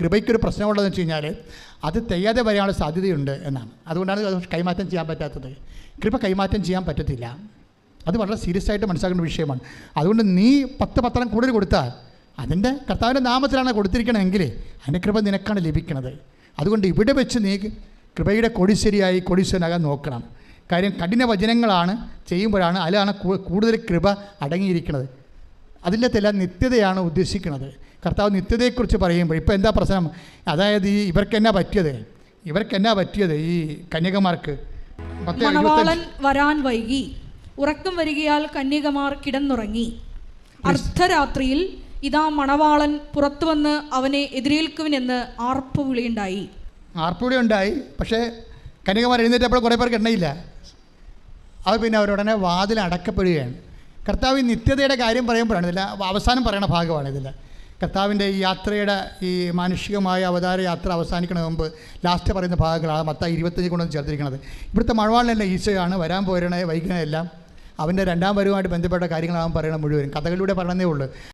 കൃപയ്ക്കൊരു പ്രശ്നമുള്ളതെന്ന് വെച്ച് കഴിഞ്ഞാൽ അത് തെയ്യാതെ വരാനുള്ള സാധ്യതയുണ്ട് എന്നാണ്. അതുകൊണ്ടാണ് അത് കൈമാറ്റം ചെയ്യാൻ പറ്റാത്തത്. കൃപ കൈമാറ്റം ചെയ്യാൻ പറ്റത്തില്ല. അത് വളരെ സീരിയസ് ആയിട്ട് മനസ്സിലാക്കേണ്ട വിഷയമാണ്. അതുകൊണ്ട് നീ പത്ത് പത്രം കൂടുതൽ കൊടുത്താൽ അതിന്റെ കർത്താവിന്റെ നാമത്തിലാണ് കൊടുത്തിരിക്കണമെങ്കിൽ അതിന്റെ കൃപ നിനക്കാണ് ലഭിക്കുന്നത് അതുകൊണ്ട് ഇവിടെ വെച്ച് നീ കൃപയുടെ കൊടിശ്ശേരിയായി കൊടിശ്ശനാകാൻ നോക്കണം. കാര്യം കഠിന വചനങ്ങളാണ് ചെയ്യുമ്പോഴാണ് അതിലാണ് കൂടുതൽ കൃപ അടങ്ങിയിരിക്കുന്നത് അതിന്റെ തെല്ലാം നിത്യതയാണ് ഉദ്ദേശിക്കുന്നത് കർത്താവ് നിത്യതയെക്കുറിച്ച് പറയുമ്പോൾ ഇപ്പോൾ എന്താ പ്രശ്നം? അതായത് ഈ ഇവർക്ക് എന്നാ പറ്റിയത്? ഇവർക്ക് എന്നാ പറ്റിയത് ഈ കന്യകമാർക്ക്? മണവാളൻ വരാൻ വൈകി. ഉറക്കം വരികയാൽ കന്യകമാർ കിടന്നുറങ്ങി. അർദ്ധരാത്രിയിൽ ഇതാ മണവാളൻ പുറത്തു വന്ന് അവനെ എതിരേൽക്കുവിനെന്ന് ആർപ്പുവിളിയുണ്ടായി. ആർപ്പുവിളി ഉണ്ടായി പക്ഷേ കന്യകമാർ എഴുന്നേറ്റപ്പോൾ കുറേ പേർക്ക് എണ്ണയില്ല. അവർ പിന്നെ അവരുടനെ വാതിൽ അടക്കപ്പെടുകയാണ് കർത്താവ് നിത്യതയുടെ കാര്യം പറയുമ്പോഴാണ് ഇതിൽ അവസാനം പറയുന്ന ഭാഗമാണ് ഇതിൽ കർത്താവിന്റെ ഈ യാത്രയുടെ ഈ മാനുഷികമായ അവതാര യാത്ര അവസാനിക്കുന്ന മുമ്പ് ലാസ്റ്റ് പറയുന്ന ഭാഗങ്ങളാണ് മത്ത ഇരുപത്തഞ്ച് കൊണ്ടൊന്ന് ചേർത്തിരിക്കുന്നത്. ഇവിടുത്തെ മഴവാളിലെല്ലാം ഈശോയാണ്. വരാൻ പോരണേ വൈകുന്നതെല്ലാം അവന്റെ രണ്ടാം വരുമായിട്ട് ബന്ധപ്പെട്ട കാര്യങ്ങളാണ് പറയണം മുഴുവൻ കഥകളിലൂടെ പറയണതേ ഉള്ളൂ.